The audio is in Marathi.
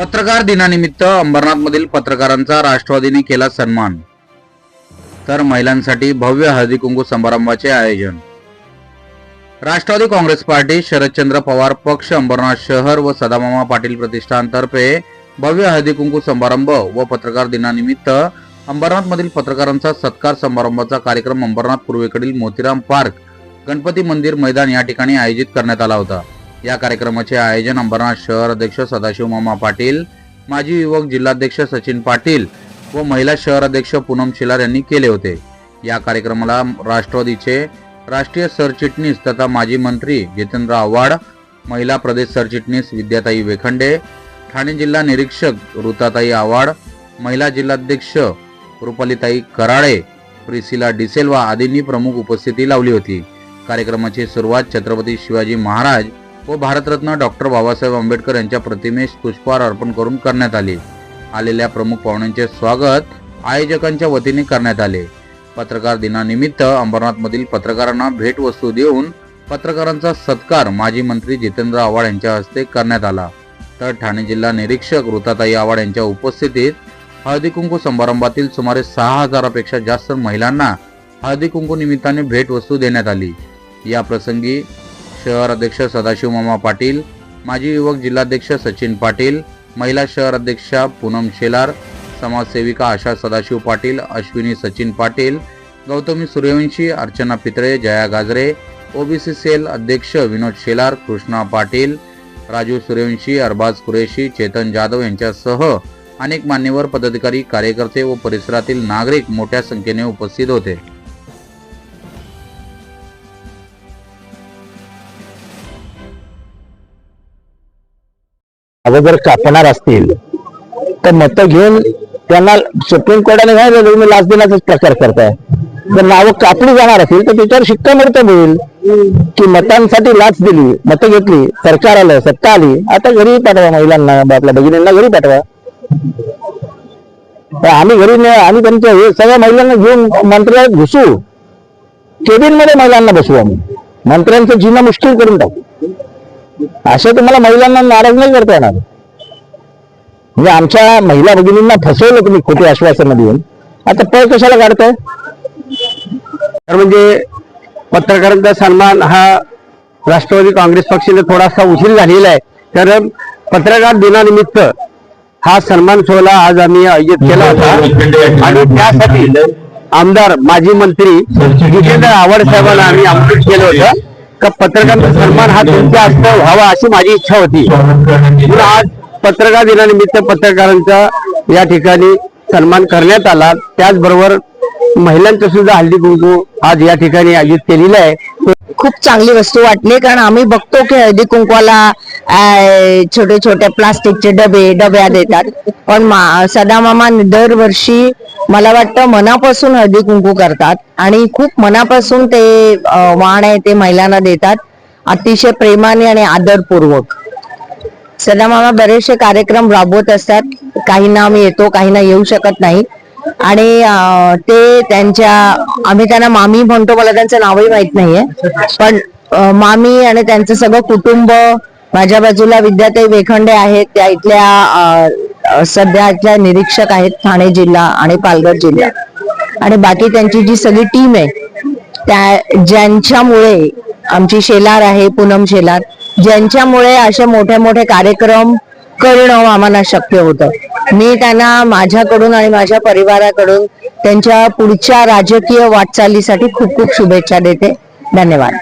पत्रकार दिनानिमित्त अंबरनाथमधील पत्रकारांचा राष्ट्रवादीने केला सन्मान. तर महिलांसाठी भव्य हळदी कुंकू समारंभाचे आयोजन. राष्ट्रवादी काँग्रेस पार्टी शरदचंद्र पवार पक्ष अंबरनाथ शहर व सदामामा पाटील प्रतिष्ठानतर्फे भव्य हळदी कुंकू समारंभ व पत्रकार दिनानिमित्त अंबरनाथमधील पत्रकारांचा सत्कार समारंभाचा कार्यक्रम अंबरनाथ पूर्वेकडील मोतीराम पार्क गणपती मंदिर मैदान या ठिकाणी आयोजित करण्यात आला होता. या कार्यक्रमाचे आयोजन अंबरनाथ शहर अध्यक्ष सदाशिव मामा पाटील माजी युवक जिल्हाध्यक्ष सचिन पाटील व महिला शहर अध्यक्ष पूनम शिलार यांनी केले होते. या कार्यक्रमाला राष्ट्रवादीचे राष्ट्रीय सरचिटणीस तथा माजी मंत्री जितेंद्र आव्हाड महिला प्रदेश सरचिटणीस विद्याताई वेखंडे ठाणे जिल्हा निरीक्षक ऋताताई आव्हाड महिला जिल्हाध्यक्ष रुपालीताई कराळे प्रिसिला डिसेल्वा आदींनी प्रमुख उपस्थिती लावली होती. कार्यक्रमाची सुरुवात छत्रपती शिवाजी महाराज व भारतरत्न डॉक्टर बाबासाहेब आंबेडकर यांच्या प्रतिमेस पुष्पहार अर्पण करून करण्यात आले. आलेल्या प्रमुख पाहुण्यांचे स्वागत आयोजकांच्या वतीने करण्यात आले. पत्रकार दिनानिमित्त अंबरनाथमधील पत्रकारांना भेटवस्तू देऊन पत्रकारांचा सत्कार माजी मंत्री जितेंद्र आव्हाड यांच्या हस्ते करण्यात आला. तर ठाणे जिल्हा निरीक्षक ऋताताई आव्हाड यांच्या उपस्थितीत हळदी कुंकू समारंभातील सुमारे सहा हजारापेक्षा जास्त महिलांना हळदी कुंकू निमित्ताने भेटवस्तू देण्यात आली. या प्रसंगी शहर अध्यक्ष सदाशिव मामा पाटील माजी युवक जिल्हाध्यक्ष सचिन पाटील महिला शहर अध्यक्षा पूनम शेलार समाजसेविका आशा सदाशिव पाटील अश्विनी सचिन पाटील गौतमी सूर्यवंशी अर्चना पितळे जया गाजरे ओबीसी सेल अध्यक्ष विनोद शेलार कृष्णा पाटील राजू सूर्यवंशी अरबाज कुरेशी चेतन जाधव यांच्यासह अनेक मान्यवर पदाधिकारी कार्यकर्ते व परिसरातील नागरिक मोठ्या संख्येने उपस्थित होते. अगोदर कापणार असतील तर मतं घेऊन त्यांना सुप्रीम कोर्टाने काय झालं तुम्ही लाच देण्याचाच प्रकार करताय. जर नावं कापली जाणार असेल तर त्याच्यावर शिक्कामोर्तब होईल की मतांसाठी लाच दिली मतं घेतली सरकार आलं सत्ता आली आता घरी पाठवा महिलांना आपल्या भगिनींना घरी पाठवा. तर आम्ही घरी नाही आम्ही त्यांच्या हे सगळ्या महिलांना घेऊन मंत्रालयात घुसू. केबिनमध्ये महिलांना बसू आम्ही. मंत्र्यांचं जीवन मुश्किल करून टाकू. असं तुम्हाला महिलांना नाराज नाही करता येणार? म्हणजे आमच्या महिला भगिनींना फसवलं तुम्ही खोटी आश्वासनं देऊन. आता पळ कशाला काढताय? तर म्हणजे पत्रकारांचा सन्मान हा राष्ट्रवादी काँग्रेस पक्षाने थोडासा उशीर झालेला आहे. तर पत्रकार दिनानिमित्त हा सन्मान सोहळा आज आम्ही आयोजित केला होता. आणि त्यासाठी आमदार माजी मंत्री जितेंद्र आव्हाड साहेबांना आम्ही आमंत्रित केलं होतं. का पत्रकारांचा सन्मान हा तुमच्या हस्ते व्हावा अशी माझी इच्छा होती. म्हणून आज पत्रकार दिनानिमित्त पत्रकारांचा या ठिकाणी सन्मान करण्यात आला. त्याचबरोबर महिलांचं सुद्धा हल्दी कुंकू आज या ठिकाणी आयोजित केलेलं आहे. खूप चांगली वस्तू वाटली कारण आम्ही बघतो की हळदी कुंकवाला छोटे छोटे प्लास्टिकचे डबे डब्या देतात. पण सदामामा दरवर्षी मला वाटतं मनापासून हळदी कुंकू करतात. आणि खूप मनापासून ते वाण आहे ते महिलांना देतात. अतिशय प्रेमाने आणि आदरपूर्वक. सदामामा बरेचसे कार्यक्रम राबवत असतात. काहींना आम्ही येतो काहींना येऊ शकत नाही. आणि ते त्यांच्या आम्ही त्यांना मामी म्हणतो मला त्यांचं नावही माहीत नाहीये. पण मामी आणि त्यांचं सगळं कुटुंब माझ्या बाजूला विद्याताई वेखंडे आहेत त्या इथल्या सध्याच्या सध्या इथल्या निरीक्षक आहेत ठाणे जिल्हा आणि पालघर जिल्हा. आणि बाकी त्यांची जी सगळी टीम आहे त्या ज्यांच्यामुळे आमची शेलार आहे पूनम शेलार ज्यांच्यामुळे असे मोठे मोठे कार्यक्रम करणं आम्हाला शक्य होतं. मी त्यांना माझ्याकडून आणि माझ्या परिवाराकडून त्यांच्या पुढच्या राजकीय वाटचालीसाठी खूप खूप शुभेच्छा देते. धन्यवाद.